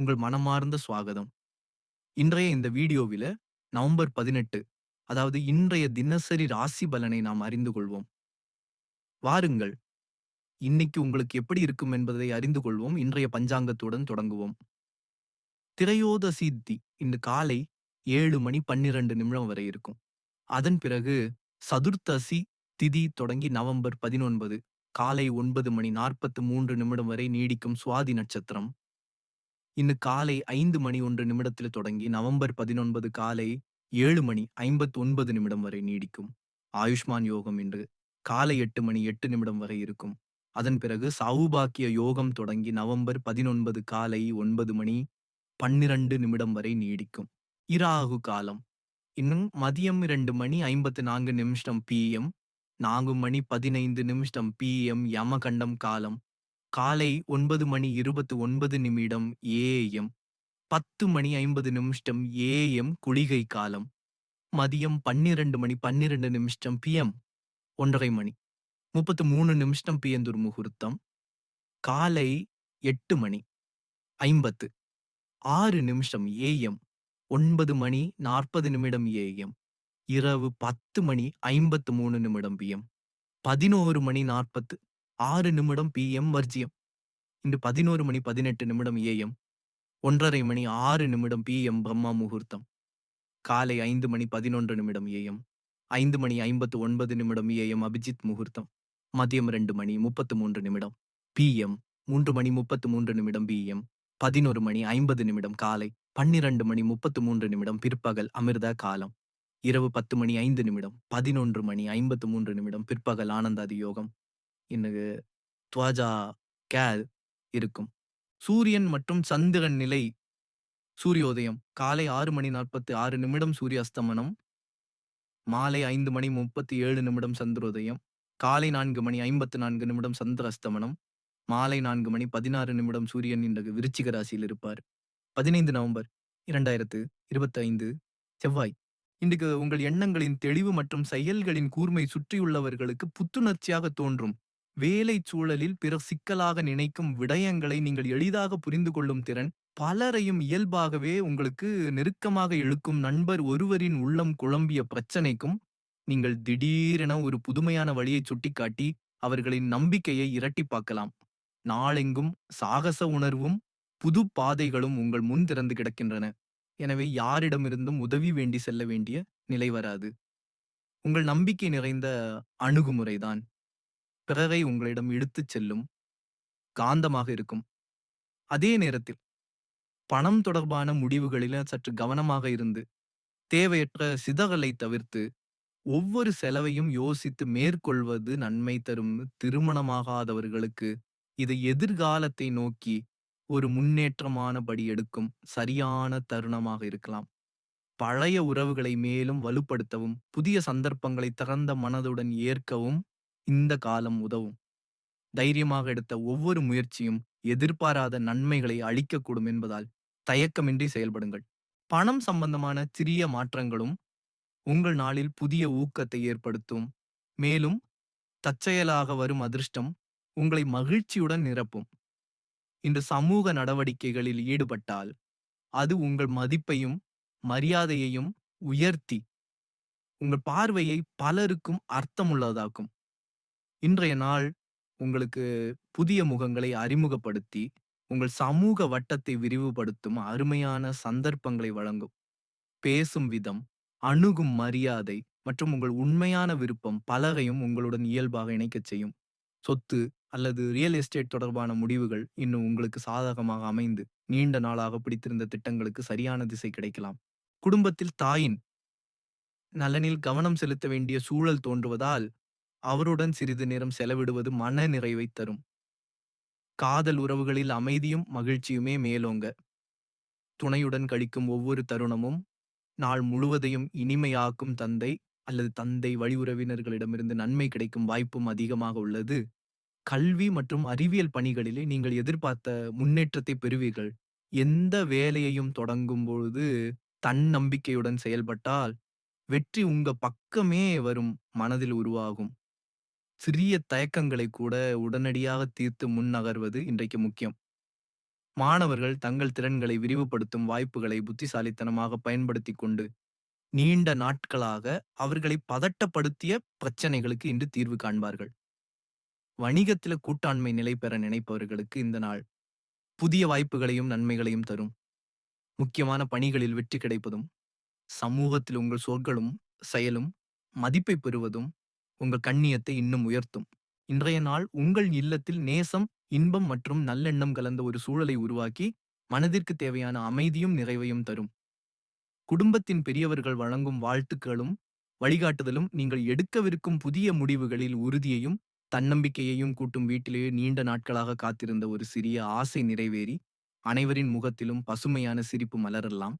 உங்கள் மனமார்ந்த சுவாகதம். இன்றைய இந்த வீடியோவில நவம்பர் 18 அதாவது இன்றைய தினசரி ராசி பலனை நாம் அறிந்து கொள்வோம். வாருங்கள், இன்னைக்கு உங்களுக்கு எப்படி இருக்கும் என்பதை அறிந்து கொள்வோம். இன்றைய பஞ்சாங்கத்துடன் தொடங்குவோம். திரையோதசி இன்று காலை ஏழு மணி 12 நிமிடம் வரை இருக்கும். அதன் பிறகு சதுர்த்தசி திதி தொடங்கி நவம்பர் 19 காலை ஒன்பது மணி 43 நிமிடம் வரை நீடிக்கும் சுவாதி நட்சத்திரம். இன்று காலை ஐந்து மணி ஒன்று நிமிடத்தில் தொடங்கி நவம்பர் 19 காலை ஏழு மணி 59 நிமிடம் வரை நீடிக்கும். ஆயுஷ்மான் யோகம் இன்று காலை எட்டு மணி எட்டு நிமிடம் வரை இருக்கும். அதன் பிறகு சௌபாக்கிய யோகம் தொடங்கி நவம்பர் 19 காலை ஒன்பது மணி 12 நிமிடம் வரை நீடிக்கும். இராகு காலம் இன்னும் மதியம் இரண்டு மணி 54 நிமிஷம் பிஎம் நான்கு மணி 15 நிமிஷம் பிஎம் யமகண்டம் காலம் காலை ஒன்பது மணி இருபத்து ஒன்பது நிமிடம் ஏஎம் பத்து மணி ஐம்பது நிமிஷம் ஏஎம் குளிகை காலம். மதியம் பன்னிரண்டு மணி பன்னிரண்டு நிமிஷம் பிஎம் ஒன்றரை மணி. முப்பத்து மூணு நிமிஷம் பிஎந்தூர் முகூர்த்தம். காலை எட்டு மணி ஐம்பத்து. ஆறு நிமிஷம் ஏஎம் ஒன்பது மணி நாற்பது நிமிடம் ஏஎம் இரவு பத்து மணி ஐம்பத்து மூணு நிமிடம் பிஎம் பதினோரு மணி நாற்பத்து ஆறு நிமிடம் பிஎம் வர்ஜியம். இன்று பதினோரு மணி பதினெட்டு நிமிடம் ஏஎம் ஒன்றரை மணி ஆறு நிமிடம் பிஎம் பிரம்மா முகூர்த்தம். காலை ஐந்து மணி பதினொன்று நிமிடம் ஏஎம் ஐந்து மணி ஐம்பத்து ஒன்பது நிமிடம் ஏஎம் அபிஜித் முகூர்த்தம். மதியம் ரெண்டு மணி முப்பத்து மூன்று நிமிடம் பிஎம் மூன்று மணி முப்பத்து மூன்று நிமிடம் பிஎம் பதினொரு மணி ஐம்பது நிமிடம் காலை பன்னிரண்டு மணி முப்பத்து மூன்று நிமிடம் பிற்பகல் அமிர்தா காலம். இரவு பத்து மணி ஐந்து நிமிடம் பதினொன்று மணி ஐம்பத்து மூன்று நிமிடம் பிற்பகல் ஆனந்தாதி யோகம் இன்னுக்கு துவாஜா கேல் இருக்கும். சூரியன் மற்றும் சந்திரன் நிலை சூரியோதயம். காலை ஆறு மணி நாற்பத்தி ஆறு நிமிடம் சூரிய அஸ்தமனம் மாலை ஐந்து மணி முப்பத்தி ஏழு நிமிடம் சந்திரோதயம். காலை நான்கு மணி ஐம்பத்து நான்கு நிமிடம் சந்திர அஸ்தமனம் மாலை நான்கு மணி பதினாறு நிமிடம் சூரியன் இன்றைக்கு விருச்சிக ராசியில் இருப்பார். பதினைந்து நவம்பர் இரண்டாயிரத்து இருபத்தைந்து செவ்வாய். இன்றைக்கு உங்கள் எண்ணங்களின் தெளிவு மற்றும் செயல்களின் கூர்மை சுற்றியுள்ளவர்களுக்கு புத்துணர்ச்சியாக தோன்றும். வேலை சூழலில் பிற சிக்கலாக நினைக்கும் விடயங்களை நீங்கள் எளிதாக புரிந்து கொள்ளும் திறன் பலரையும் இயல்பாகவே உங்களுக்கு நெருக்கமாக இழுக்கும் நண்பர் ஒருவரின் உள்ளம் குழம்பிய பிரச்சனைக்கும் நீங்கள் திடீரென ஒரு புதுமையான வழியை சுட்டிக்காட்டி அவர்களின் நம்பிக்கையை இரட்டிப்பாக்கலாம் நாளெங்கும் சாகச உணர்வும் புது பாதைகளும் உங்கள் முன் திறந்து கிடக்கின்றன. எனவே யாரிடமிருந்தும் உதவி வேண்டி செல்ல வேண்டிய நிலை வராது. உங்கள் நம்பிக்கை நிறைந்த அணுகுமுறைதான் பிறரை உங்களிடம் இழுத்துச் செல்லும் காந்தமாக இருக்கும். அதே நேரத்தில் பணம் தொடர்பான முடிவுகளில சற்று கவனமாக இருந்து தேவையற்ற சிதறலை தவிர்த்து ஒவ்வொரு செலவையும் யோசித்து மேற்கொள்வது நன்மை தரும் திருமணமாகாதவர்களுக்கு இது எதிர்காலத்தை நோக்கி ஒரு முன்னேற்றமான படி எடுக்கும் சரியான தருணமாக இருக்கலாம். பழைய உறவுகளை மேலும் வலுப்படுத்தவும் புதிய சந்தர்ப்பங்களை திறந்த மனதுடன் ஏற்கவும் இந்த காலம் உதவும். தைரியமாக எடுத்த ஒவ்வொரு முயற்சியும் எதிர்பாராத நன்மைகளை அளிக்கக்கூடும் என்பதால் தயக்கமின்றி செயல்படுங்கள். பணம் சம்பந்தமான சிறிய மாற்றங்களும் உங்கள் நாளில் புதிய ஊக்கத்தை ஏற்படுத்தும். மேலும் தற்செயலாக வரும் அதிர்ஷ்டம் உங்களை மகிழ்ச்சியுடன் நிரப்பும். இன்று சமூக நடவடிக்கைகளில் ஈடுபட்டால் அது உங்கள் மதிப்பையும் மரியாதையையும் உயர்த்தி உங்கள் பார்வையை பலருக்கும் அர்த்தமுள்ளதாக்கும். இன்றைய நாள் உங்களுக்கு புதிய முகங்களை அறிமுகப்படுத்தி உங்கள் சமூக வட்டத்தை விரிவுபடுத்தும் அருமையான சந்தர்ப்பங்களை வழங்கும். பேசும் விதம் அணுகும் மரியாதை மற்றும் உங்கள் உண்மையான விருப்பம் பலரையும் உங்களுடன் இயல்பாக இணைக்கச் செய்யும். சொத்து அல்லது ரியல் எஸ்டேட் தொடர்பான முடிவுகள் இன்னும் உங்களுக்கு சாதகமாக அமைந்து நீண்ட நாளாக பிடித்திருந்த திட்டங்களுக்கு சரியான திசை கிடைக்கலாம். குடும்பத்தில் தாயின் நலனில் கவனம் செலுத்த வேண்டிய சூழல் தோன்றுவதால் அவருடன் சிறிது நேரம் செலவிடுவது மன நிறைவை தரும். காதல் உறவுகளில் அமைதியும் மகிழ்ச்சியுமே மேலோங்க. துணையுடன் கழிக்கும் ஒவ்வொரு தருணமும் நாள் முழுவதையும் இனிமையாக்கும் தந்தை அல்லது தந்தை வழி உறவினர்களிடமிருந்து நன்மை கிடைக்கும் வாய்ப்பும் அதிகமாக உள்ளது. கல்வி மற்றும் அறிவியல் பணிகளிலே நீங்கள் எதிர்பார்த்த முன்னேற்றத்தை பெறுவீர்கள். எந்த வேலையையும் தொடங்கும் பொழுது தன்னம்பிக்கையுடன் செயல்பட்டால் வெற்றி உங்க பக்கமே வரும் மனதில் உருவாகும். சிறிய தயக்கங்களை கூட உடனடியாக தீர்த்து முன் நகர்வது இன்றைக்கு முக்கியம். மாணவர்கள் தங்கள் திறன்களை விரிவுபடுத்தும் வாய்ப்புகளை புத்திசாலித்தனமாக பயன்படுத்திக் கொண்டு நீண்ட நாட்களாக அவர்களை பதட்டப்படுத்திய பிரச்சனைகளுக்கு இன்று தீர்வு காண்பார்கள். வணிகத்தில கூட்டாண்மை நிலை பெற நினைப்பவர்களுக்கு இந்த நாள் புதிய வாய்ப்புகளையும் நன்மைகளையும் தரும். முக்கியமான பணிகளில் வெற்றி கிடைப்பதும் சமூகத்தில் உங்கள் சொற்களும் செயலும் மதிப்பை பெறுவதும் உங்கள் கண்ணியத்தை இன்னும் உயர்த்தும். இன்றைய நாள் உங்கள் இல்லத்தில் நேசம் இன்பம் மற்றும் நல்லெண்ணம் கலந்த ஒரு சூழலை உருவாக்கி மனதிற்கு தேவையான அமைதியும் நிறைவையும் தரும். குடும்பத்தின் பெரியவர்கள் வழங்கும் வாழ்த்துக்களும் வழிகாட்டுதலும் நீங்கள் எடுக்கவிருக்கும் புதிய முடிவுகளில் உறுதியையும் தன்னம்பிக்கையையும் கூட்டும் வீட்டிலேயே நீண்ட நாட்களாக காத்திருந்த ஒரு சிறிய ஆசை நிறைவேறி அனைவரின் முகத்திலும் பசுமையான சிரிப்பு மலரலாம்.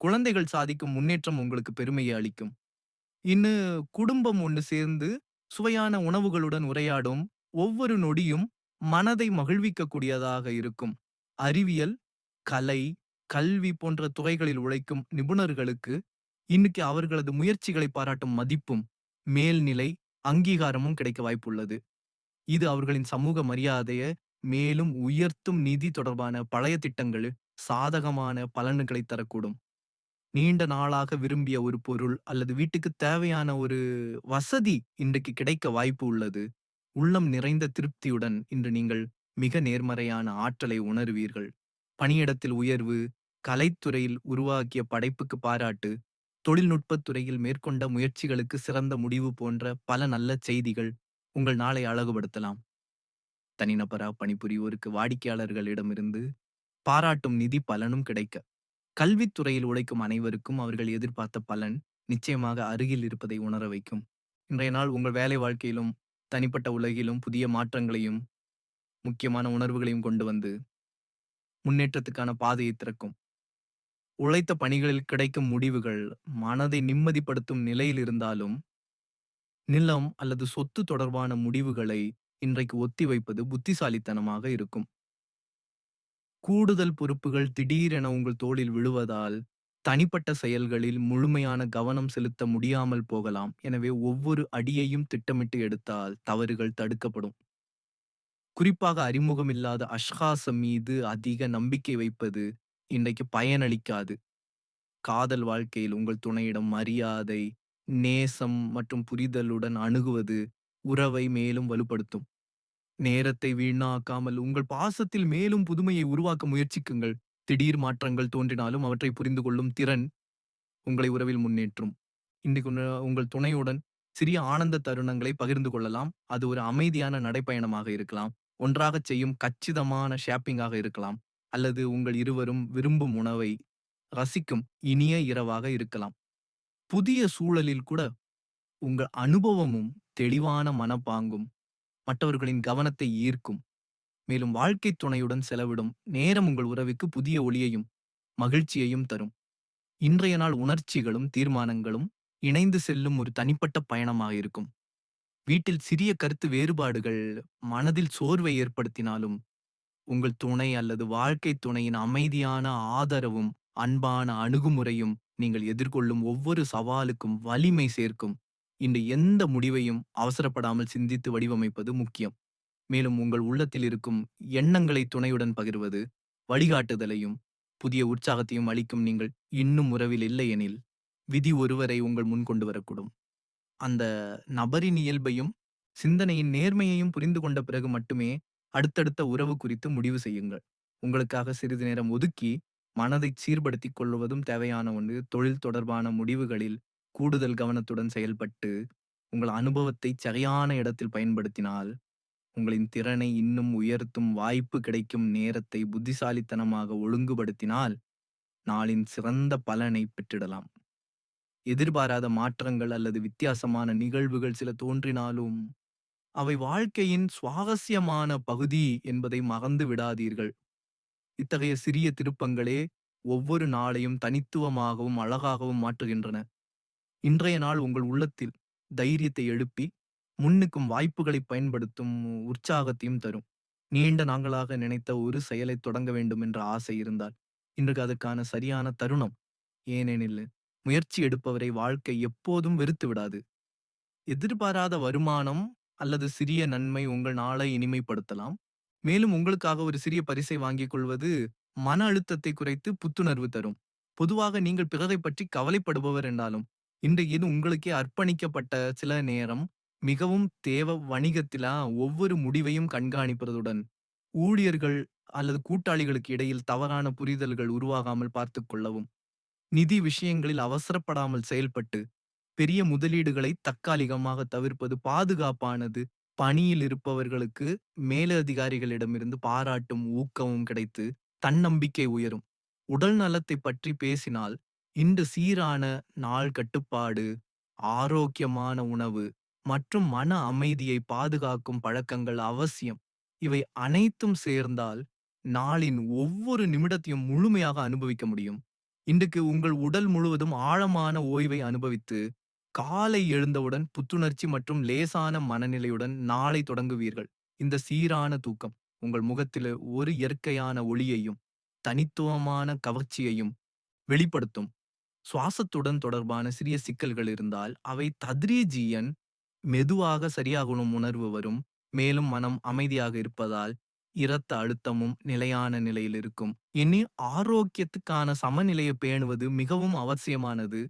குழந்தைகள் சாதிக்கும் முன்னேற்றம் உங்களுக்கு பெருமையை அளிக்கும். இன்னு குடும்பம் ஒன்று சேர்ந்து சுவையான உணவுகளுடன் உரையாடும் ஒவ்வொரு நொடியும் மனதை மகிழ்விக்கக்கூடியதாக இருக்கும். அறிவியல் கலை கல்வி போன்ற துறைகளில் உழைக்கும் நிபுணர்களுக்கு இன்னைக்கு அவர்களது முயற்சிகளை பாராட்டும் மதிப்பும் மேல்நிலை அங்கீகாரமும் கிடைக்க வாய்ப்புள்ளது. இது அவர்களின் சமூக மரியாதையை மேலும் உயர்த்தும் நிதி தொடர்பான பழைய திட்டங்கள் சாதகமான பலன்களை தரக்கூடும். நீண்ட நாளாக விரும்பிய ஒரு பொருள் அல்லது வீட்டுக்கு தேவையான ஒரு வசதி இன்றைக்கு கிடைக்க வாய்ப்பு உள்ளது. உள்ளம் நிறைந்த திருப்தியுடன் இன்று நீங்கள் மிக நேர்மறையான ஆற்றலை உணர்வீர்கள். பணியிடத்தில் உயர்வு கலைத்துறையில் உருவாக்கிய படைப்புக்கு பாராட்டு தொழில்நுட்பத் துறையில் மேற்கொண்ட முயற்சிகளுக்கு சிறந்த முடிவு போன்ற பல நல்ல செய்திகள் உங்கள் நாளை அழகுபடுத்தலாம். தனிநபரா பணிபுரிவோருக்கு வாடிக்கையாளர்களிடமிருந்து பாராட்டும் நிதி பலனும் கிடைக்க. கல்வித்துறையில் உழைக்கும் அனைவருக்கும் அவர்கள் எதிர்பார்த்த பலன் நிச்சயமாக அருகில் இருப்பதை உணர வைக்கும். இன்றைய நாள் உங்கள் வேலை வாழ்க்கையிலும் தனிப்பட்ட உலகிலும் புதிய மாற்றங்களையும் முக்கியமான உணர்வுகளையும் கொண்டு வந்து முன்னேற்றத்துக்கான பாதையை திறக்கும். உழைத்த பணிகளில் கிடைக்கும் முடிவுகள் மனதை நிம்மதிப்படுத்தும் நிலையில் இருந்தாலும் நிலம் அல்லது சொத்து தொடர்பான முடிவுகளை இன்றைக்கு ஒத்திவைப்பது புத்திசாலித்தனமாக இருக்கும். கூடுதல் பொறுப்புகள் திடீரென உங்கள் தோளில் விழுவதால் தனிப்பட்ட செயல்களில் முழுமையான கவனம் செலுத்த முடியாமல் போகலாம். எனவே ஒவ்வொரு அடியையும் திட்டமிட்டு எடுத்தால் தவறுகள் தடுக்கப்படும். குறிப்பாக அறிமுகமில்லாத அஷ்காசம் மீது அதிக நம்பிக்கை வைப்பது இன்றைக்கு பயனளிக்காது. காதல் வாழ்க்கையில் உங்கள் துணையிடம் மரியாதை நேசம் மற்றும் புரிதலுடன் அணுகுவது உறவை மேலும் வலுப்படுத்தும். நேரத்தை வீணாக்காமல் உங்கள் பாசத்தில் மேலும் புதுமையை உருவாக்க முயற்சிக்குங்கள். திடீர் மாற்றங்கள் தோன்றினாலும் அவற்றை புரிந்து கொள்ளும் திறன் உங்களை உறவில் முன்னேற்றும். இன்றைக்கு உங்கள் துணையுடன் சிறிய ஆனந்த தருணங்களை பகிர்ந்து கொள்ளலாம். அது ஒரு அமைதியான நடைப்பயணமாக இருக்கலாம். ஒன்றாக செய்யும் கச்சிதமான ஷாப்பிங்காக இருக்கலாம். அல்லது உங்கள் இருவரும் விரும்பும் உணவை ரசிக்கும் இனிய இரவாக இருக்கலாம். புதிய சூழலில் கூட உங்கள் அனுபவமும் தெளிவான மனப்பாங்கும் மற்றவர்களின் கவனத்தை ஈர்க்கும். மேலும் வாழ்க்கை துணையுடன் செலவிடும் நேரம் உங்கள் உறவுக்கு புதிய ஒளியையும் மகிழ்ச்சியையும் தரும். இன்றைய நாள் உணர்ச்சிகளும் தீர்மானங்களும் இணைந்து செல்லும் ஒரு தனிப்பட்ட பயணமாக இருக்கும். வீட்டில் சிறிய கருத்து வேறுபாடுகள் மனதில் சோர்வை ஏற்படுத்தினாலும் உங்கள் துணை அல்லது வாழ்க்கை துணையின் அமைதியான ஆதரவும் அன்பான அணுகுமுறையும் நீங்கள் எதிர்கொள்ளும் ஒவ்வொரு சவாலுக்கும் வலிமை சேர்க்கும். இன்று எந்த முடிவையும் அவசரப்படாமல் சிந்தித்து வடிவமைப்பது முக்கியம். மேலும் உங்கள் உள்ளத்தில் இருக்கும் எண்ணங்களை துணையுடன் பகிர்வது வழிகாட்டுதலையும் புதிய உற்சாகத்தையும் அளிக்கும் நீங்கள் இன்னும் உறவில் இல்லை எனில் விதி ஒருவரை உங்கள் முன் கொண்டு வரக்கூடும். அந்த நபரின் இயல்பையும் சிந்தனையின் நேர்மையையும் புரிந்து கொண்ட பிறகு மட்டுமே அடுத்தடுத்த உறவு குறித்து முடிவு செய்யுங்கள். உங்களுக்காக சிறிது நேரம் ஒதுக்கி மனதை சீர்படுத்திக் கொள்வதும் தேவையான ஒன்று. தொழில் தொடர்பான முடிவுகளில் கூடுதல் கவனத்துடன் செயல்பட்டு உங்கள் அனுபவத்தை சரியான இடத்தில் பயன்படுத்தினால் உங்களின் திறனை இன்னும் உயர்த்தும் வாய்ப்பு கிடைக்கும் நேரத்தை புத்திசாலித்தனமாக ஒழுங்குபடுத்தினால் நாளின் சிறந்த பலனை பெற்றிடலாம். எதிர்பாராத மாற்றங்கள் அல்லது வித்தியாசமான நிகழ்வுகள் சில தோன்றினாலும் அவை வாழ்க்கையின் சுவாரஸ்யமான பகுதி என்பதை மறந்து விடாதீர்கள். இத்தகைய சிறிய திருப்பங்களே ஒவ்வொரு நாளையும் தனித்துவமாகவும் அழகாகவும் மாற்றுகின்றன. இன்றைய நாள் உங்கள் உள்ளத்தில் தைரியத்தை எழுப்பி முன்னுக்கும் வாய்ப்புகளை பயன்படுத்தும் உற்சாகத்தையும் தரும். நீண்ட நாங்களாக நினைத்த ஒரு செயலை தொடங்க வேண்டும் என்ற ஆசை இருந்தால் இன்றைக்கு அதற்கான சரியான தருணம் ஏனெனில் முயற்சி எடுப்பவரை வாழ்க்கை எப்போதும் வெறுத்து விடாது. எதிர்பாராத வருமானம் அல்லது சிறிய நன்மை உங்கள் நாளை இனிமைப்படுத்தலாம். மேலும் உங்களுக்காக ஒரு சிறிய பரிசை வாங்கிக் கொள்வது மன அழுத்தத்தை குறைத்து புத்துணர்வு தரும். பொதுவாக நீங்கள் பிறரை பற்றி கவலைப்படுபவர் என்றாலும் இன்றைக்கு இது உங்களுக்கே அர்ப்பணிக்கப்பட்ட சில நேரம் மிகவும் தேவை வணிகத்தில ஒவ்வொரு முடிவையும் கண்காணிப்பதுடன் ஊழியர்கள் அல்லது கூட்டாளிகளுக்கு இடையில் தவறான புரிதல்கள் உருவாகாமல் பார்த்துக் கொள்ளவும் நிதி விஷயங்களில் அவசரப்படாமல் செயல்பட்டு பெரிய முதலீடுகளை தற்காலிகமாக தவிர்ப்பது பாதுகாப்பானது பணியில் இருப்பவர்களுக்கு மேலதிகாரிகளிடமிருந்து பாராட்டும் ஊக்கமும் கிடைத்து தன்னம்பிக்கை உயரும். உடல் நலத்தை பற்றி பேசினால் இன்று சீரான நாள் கட்டுப்பாடு ஆரோக்கியமான உணவு மற்றும் மன அமைதியை பாதுகாக்கும் பழக்கங்கள் அவசியம். இவை அனைத்தும் சேர்ந்தால் நாளின் ஒவ்வொரு நிமிடத்தையும் முழுமையாக அனுபவிக்க முடியும். இன்றைக்கு உங்கள் உடல் முழுவதும் ஆழமான ஓய்வை அனுபவித்து காலை எழுந்தவுடன் புத்துணர்ச்சி மற்றும் லேசான மனநிலையுடன் நாளை தொடங்குவீர்கள். இந்த சீரான தூக்கம் உங்கள் முகத்தில் ஒரு இயற்கையான ஒளியையும் தனித்துவமான கவர்ச்சியையும் வெளிப்படுத்தும். சுவாசத்துடன் தொடர்பான சிறிய சிக்கல்கள் இருந்தால் அவை தத்ரீஜியன் மெதுவாக சரியாகணும் உணர்வு வரும். மேலும் மனம் அமைதியாக இருப்பதால் இரத்த அழுத்தமும் நிலையான நிலையில் இருக்கும். இனி ஆரோக்கியத்துக்கான சமநிலையை பேணுவது மிகவும் அவசியமானது.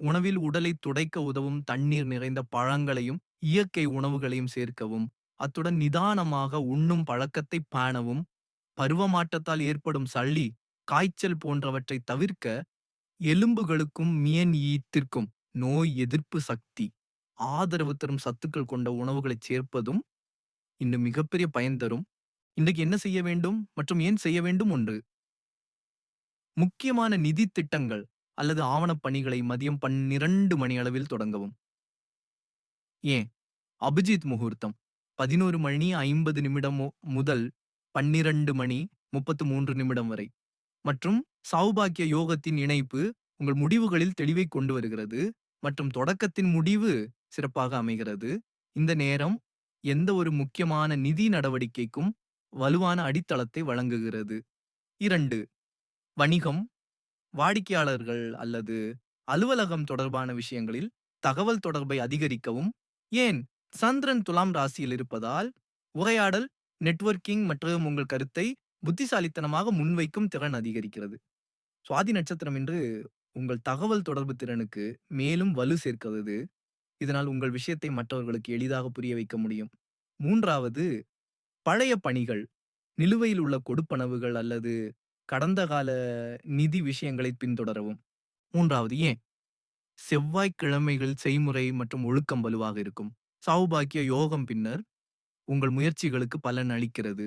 உணவில் உடலை துடைக்க உதவும் தண்ணீர் நிறைந்த பழங்களையும் இயற்கை உணவுகளையும் சேர்க்கவும் அத்துடன் நிதானமாக உண்ணும் பழக்கத்தை பேணவும் பருவமாற்றத்தால் ஏற்படும் சளி காய்ச்சல் போன்றவற்றை தவிர்க்க எலும்புகளுக்கும் மியன் ஈத்திற்கும் நோய் எதிர்ப்பு சக்தி ஆதரவு தரும் சத்துக்கள் கொண்ட உணவுகளை சேர்ப்பதும் இன்னும் மிகப்பெரிய பயன் தரும். இன்றைக்கு என்ன செய்ய வேண்டும் மற்றும் ஏன் செய்ய வேண்டும் ஒன்று? முக்கியமான நிதி திட்டங்கள் அல்லது ஆவணப் பணிகளை மதியம் பன்னிரண்டு மணி அளவில் தொடங்கவும். ஏன்? அபிஜித் முகூர்த்தம் பதினோரு மணி ஐம்பது நிமிடம் முதல் பன்னிரண்டு மணி முப்பத்து மூன்று நிமிடம் வரை. மற்றும் சௌபாக்கிய யோகத்தின் இணைப்பு உங்கள் முடிவுகளில் தெளிவை கொண்டு வருகிறது மற்றும் தொடக்கத்தின் முடிவு சிறப்பாக அமைகிறது. இந்த நேரம் எந்த ஒரு முக்கியமான நிதி நடவடிக்கைக்கும் வலுவான அடித்தளத்தை வழங்குகிறது. இரண்டு வணிகம் வாடிக்கையாளர்கள் அல்லது அலுவலகம் தொடர்பான விஷயங்களில் தகவல் தொடர்பை அதிகரிக்கவும். ஏன்? சந்திரன் துலாம் ராசியில் இருப்பதால் உரையாடல் நெட்வொர்க்கிங் மற்றும் உங்கள் கருத்தை புத்திசாலித்தனமாக முன்வைக்கும் திறன் அதிகரிக்கிறது. சுவாதி நட்சத்திரம் என்று உங்கள் தகவல் தொடர்பு திறனுக்கு மேலும் வலு சேர்க்கிறது. இதனால் உங்கள் விஷயத்தை மற்றவர்களுக்கு எளிதாக புரிய வைக்க முடியும். மூன்றாவது பழைய பணிகள் நிலுவையில் உள்ள கொடுப்பனவுகள் அல்லது கடந்த கால நிதி விஷயங்களை பின்தொடரவும். மூன்றாவது ஏன்? செவ்வாய்க்கிழமைகள் செய்முறை மற்றும் ஒழுக்கம் வலுவாக இருக்கும். சௌபாக்கிய யோகம் பின்னர் உங்கள் முயற்சிகளுக்கு பலன் அளிக்கிறது.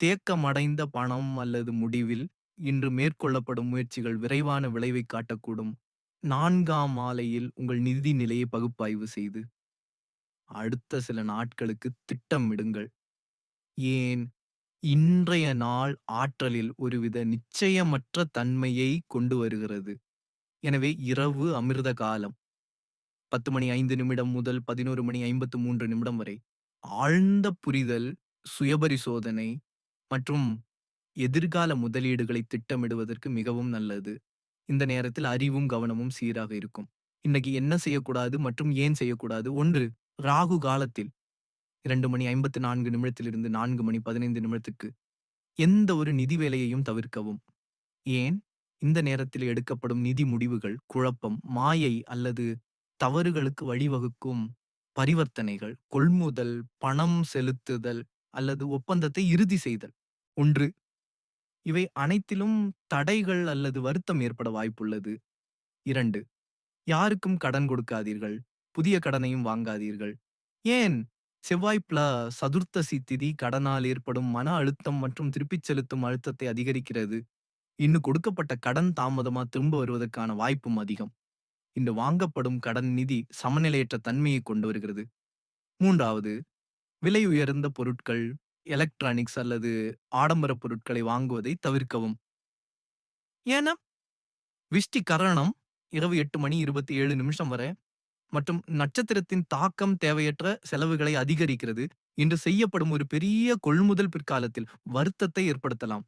தேக்கமடைந்த பணம் அல்லது முடிவில் இன்று மேற்கொள்ளப்படும் முயற்சிகள் விரைவான விளைவை காட்டக்கூடும். நான்காம் மாலையில் உங்கள் நிதி நிலையை பகுப்பாய்வு செய்து அடுத்த சில நாட்களுக்கு திட்டமிடுங்கள். ஏன்? இன்றைய நாள் ஆற்றலில் ஒருவித நிச்சயமற்ற தன்மையை கொண்டு வருகிறது. எனவே இரவு அமிர்த காலம். பத்து மணி ஐந்து நிமிடம் முதல் பதினோரு மணி ஐம்பத்து மூன்று நிமிடம் வரை. ஆழ்ந்த புரிதல் சுயபரிசோதனை மற்றும் எதிர்கால முதலீடுகளை திட்டமிடுவதற்கு மிகவும் நல்லது. இந்த நேரத்தில் அறிவும் கவனமும் சீராக இருக்கும். இன்னைக்கு என்ன செய்யக்கூடாது மற்றும் ஏன் செய்யக்கூடாது? ஒன்று ராகு காலத்தில் இரண்டு மணி ஐம்பத்து நான்கு நிமிடத்திலிருந்து நான்கு மணி பதினைந்து நிமிடத்துக்கு எந்த ஒரு நிதி வேலையையும் தவிர்க்கவும். ஏன்? இந்த நேரத்தில் எடுக்கப்படும் நிதி முடிவுகள் குழப்பம் மாயை அல்லது தவறுகளுக்கு வழிவகுக்கும் பரிவர்த்தனைகள் கொள்முதல் பணம் செலுத்துதல் அல்லது ஒப்பந்தத்தை இறுதி செய்தல். ஒன்று இவை அனைத்திலும் தடைகள் அல்லது வருத்தம் ஏற்பட வாய்ப்புள்ளது. இரண்டு யாருக்கும் கடன் கொடுக்காதீர்கள் புதிய கடனையும் வாங்காதீர்கள். ஏன்? செவ்வாய் பிள சதுர்த்தசி திதி கடனால் ஏற்படும் மன அழுத்தம் மற்றும் திருப்பிச் செலுத்தும் அழுத்தத்தை அதிகரிக்கிறது. இன்னும் கொடுக்கப்பட்ட கடன் தாமதமா திரும்ப வருவதற்கான வாய்ப்பும் அதிகம். இன்று வாங்கப்படும் கடன் நிதி சமநிலையற்ற தன்மையை கொண்டு வருகிறது. மூன்றாவது விலை உயர்ந்த பொருட்கள் எலக்ட்ரானிக்ஸ் அல்லது ஆடம்பர பொருட்களை வாங்குவதை தவிர்க்கவும். ஏன்னா விஷ்டி கரணம் இரவு எட்டு மணி இருபத்தி ஏழு நிமிஷம் வரை மற்றும் நட்சத்திரத்தின் தாக்கம் தேவையற்ற செலவுகளை அதிகரிக்கிறது. இன்று செய்யப்படும் ஒரு பெரிய கொள்முதல் பிற்காலத்தில் வருத்தத்தை ஏற்படுத்தலாம்.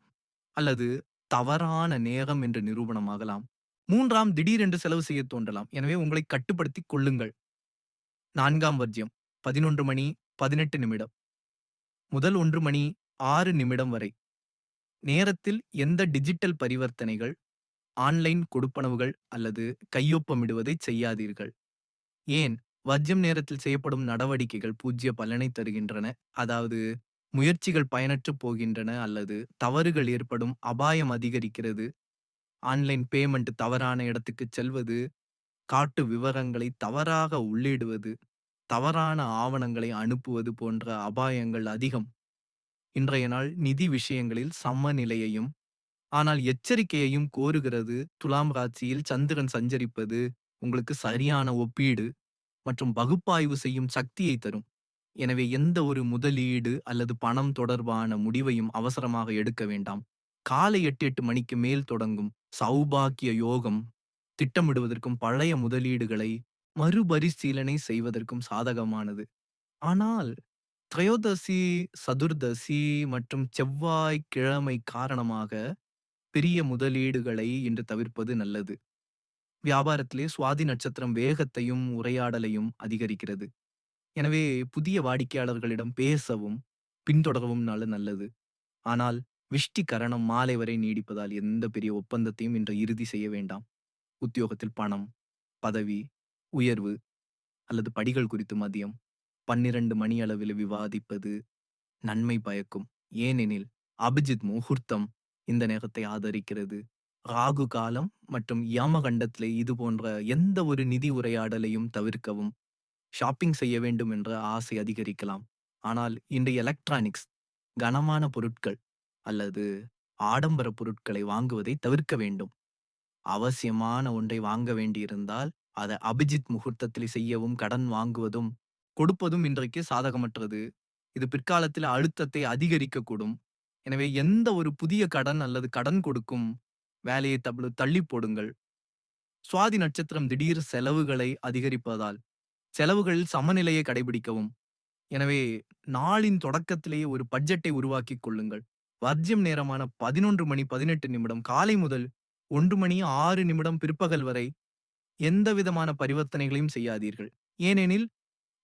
அல்லது தவறான நேரம் என்று நிரூபணமாகலாம். மூன்றாம் திடீரென்று செலவு செய்ய தோன்றலாம். எனவே உங்களை கட்டுப்படுத்திக் கொள்ளுங்கள். நான்காம் வர்ஜ்யம். பதினொன்று மணி பதினெட்டு நிமிடம் முதல் ஒன்று மணி ஆறு நிமிடம் வரை நேரத்தில் எந்த டிஜிட்டல் பரிவர்த்தனைகள், ஆன்லைன் கொடுப்பனவுகள் அல்லது கையொப்பமிடுவதை செய்யாதீர்கள். ஏன்? வஜ்ஜம் நேரத்தில் செய்யப்படும் நடவடிக்கைகள் பூஜ்ய பலனை தருகின்றன. அதாவது முயற்சிகள் பயனற்றுப் போகின்றன அல்லது தவறுகள் ஏற்படும் அபாயம் அதிகரிக்கிறது. ஆன்லைன் பேமெண்ட் தவறான இடத்துக்குச் செல்வது, காட்டு விவரங்களை தவறாக உள்ளிடுவது, தவறான ஆவணங்களை அனுப்புவது போன்ற அபாயங்கள் அதிகம். இன்றைய நாள் நிதி விஷயங்களில் சமநிலையையும், ஆனால் எச்சரிக்கையையும் கோருகிறது. துலாம் ராசியில் சந்திரன் சஞ்சரிப்பது உங்களுக்கு சரியான ஒப்பீடு மற்றும் பகுப்பாய்வு செய்யும் சக்தியை தரும். எனவே எந்த ஒரு முதலீடு அல்லது பணம் தொடர்பான முடிவையும் அவசரமாக எடுக்க வேண்டாம். காலை 8, 8 மணிக்கு மேல் தொடங்கும் சௌபாக்கிய யோகம் திட்டமிடுவதற்கும் பழைய முதலீடுகளை மறுபரிசீலனை செய்வதற்கும் சாதகமானது. ஆனால் திரையோதசி, சதுர்தசி மற்றும் செவ்வாய் கிழமை காரணமாக பெரிய முதலீடுகளை இன்று தவிர்ப்பது நல்லது. வியாபாரத்திலே சுவாதி நட்சத்திரம் வேகத்தையும், உரையாடலையும் அதிகரிக்கிறது. எனவே புதிய வாடிக்கையாளர்களிடம் பேசவும், பின்தொடரவும் நல்ல நல்லது. ஆனால் விஷ்டி கரணம் மாலை வரை நீடிப்பதால் எந்த பெரிய ஒப்பந்தத்தையும் இன்று இறுதி செய்ய வேண்டாம். உத்தியோகத்தில் பணம், பதவி, உயர்வு அல்லது படிகள் குறித்து மதியம் 12 மணி அளவில் விவாதிப்பது நன்மை பயக்கும். ஏனெனில் அபிஜித் முகூர்த்தம் இந்த நேரத்தை ஆதரிக்கிறது. ராகு காலம் மற்றும் யமகண்டத்திலே இது போன்ற எந்த ஒரு நிதி உரையாடலையும் தவிர்க்கவும். ஷாப்பிங் செய்ய வேண்டும் என்ற ஆசை அதிகரிக்கலாம். ஆனால் இன்று எலக்ட்ரானிக்ஸ், கனமான பொருட்கள் அல்லது ஆடம்பர பொருட்களை வாங்குவதை தவிர்க்க வேண்டும். அவசியமான ஒன்றை வாங்க வேண்டியிருந்தால், அதை அபிஜித் முகூர்த்தத்தில் செய்யவும் கடன் வாங்குவதும், கொடுப்பதும் இன்றைக்கு சாதகமற்றது. இது பிற்காலத்தில் அழுத்தத்தை அதிகரிக்கக்கூடும். எனவே எந்த ஒரு புதிய கடன் அல்லது கடன் கொடுக்கும் வேலையை தப்ளு தள்ளிப் போடுங்கள். சுவாதி நட்சத்திரம் திடீர் செலவுகளை அதிகரிப்பதால், செலவுகளில் சமநிலையை கடைபிடிக்கவும். எனவே நாளின் தொடக்கத்திலேயே ஒரு பட்ஜெட்டை உருவாக்கிக் கொள்ளுங்கள். வர்ஜ்யம் நேரமான 11 மணி 18 நிமிடம் காலை முதல் ஒன்று மணி ஆறு நிமிடம் பிற்பகல் வரை எந்தவிதமான பரிவர்த்தனைகளையும் செய்யாதீர்கள். ஏனெனில்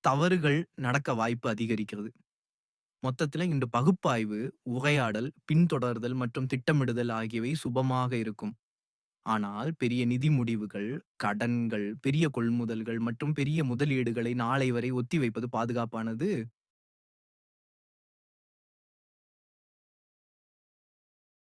தவறுகள் நடக்க வாய்ப்பு அதிகரிக்கிறது. மொத்தத்தில் இன்று பகுப்பாய்வு, உரையாடல், பின்தொடர்தல் மற்றும் திட்டமிடுதல் ஆகியவை சுபமாக இருக்கும். ஆனால் பெரிய நிதி முடிவுகள், கடன்கள், பெரிய கொள்முதல்கள் மற்றும் பெரிய முதலீடுகளை நாளை வரை ஒத்திவைப்பது பாதுகாப்பானது.